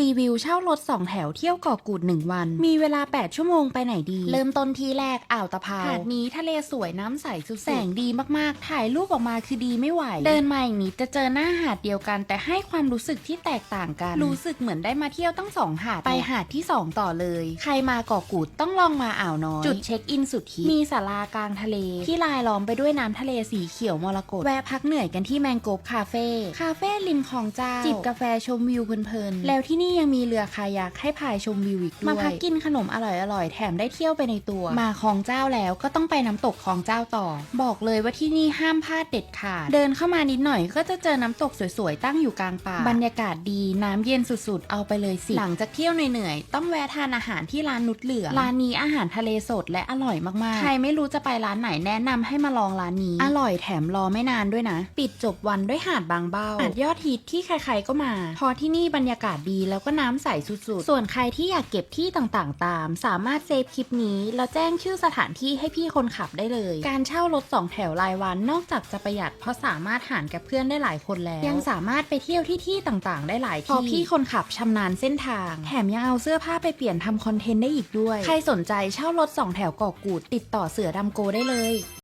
รีวิวเช่ารถ 2 แถวเที่ยวเกาะกูด 1 วัน มีเวลา 8 ชั่วโมงไปไหนดี เริ่มต้นที่แรกอ่าวตะเภาหาดนี้ทะเลสวยน้ำใสสุดๆแสงดีมากๆ ถ่ายรูปออกมาคือดีไม่ไหว เดินมาอีกนิดจะเจอหน้าหาดเดียวกัน แต่ให้ความรู้สึกที่แตกต่างกัน รู้สึกเหมือนได้มาเที่ยวตั้งสองหาด ไปหาดที่ 2 ต่อเลย ใครมาเกาะกูดต้องลองมาอ่าวน้อย จุดเช็คอินสุดฮิตมีศาลากลางทะเล ที่ลายล้อมไปด้วยน้ำทะเลสีเขียวมรกตแวะพักเหนื่อยกันที่แมงโกบคาเฟ่ คาเฟ่ริมคลองเจ้า จิบกาแฟชมวิวเพลินๆ แล้วที่นี่ยังมีเรือคายักให้พายชมวิวอีกด้วย มาพักกินขนมอร่อยๆ แถมได้เที่ยวไปในตัว มาคลองเจ้าแล้วก็ต้องไปน้ำตกคลองเจ้าต่อ บอกเลยว่าที่นี่ห้ามพลาดเด็ดขาด เดินเข้ามานิดหน่อยก็จะเจอน้ำตกสวยๆ ตั้งอยู่กลางป่า บรรยากาศดีน้ำเย็นสุดๆ เอาไปเลยสิ หลังจากเที่ยวเหนื่อยๆ ต้องแวะทานอาหารที่ร้านนุชเหลืองร้านนี้อาหารทะเลสดและอร่อยมากๆ ใครไม่รู้จะไปร้านไหนแนะนำให้มาลองร้านนี้ อร่อยแถมรอไม่นานด้วยนะ ปิดจบวันด้วยหาดบางเบ้าหาดยอดฮิตที่ใครๆก็มา พอที่นี่บรรยากาศดีแล้วก็น้ำใสสุดๆ ส่วนใครที่อยากเก็บที่ต่างๆ ตาม สามารถเซฟคลิปนี้แล้วแจ้งชื่อสถานที่ให้พี่คนขับได้เลย การเช่ารถสองแถวรายวันนอกจากจะประหยัดเพราะสามารถหารกับเพื่อนได้หลายคนแล้ว ยังสามารถไปเที่ยวที่ที่ต่างๆ ได้หลายที่พราะพี่คนขับชำนาญเส้นทาง แถมยังเอาเสื้อผ้าไปเปลี่ยนทำคอนเทนต์ได้อีกด้วย ใครสนใจเช่ารถสองแถวเกาะกูดติดต่อเสือดำโกได้เลย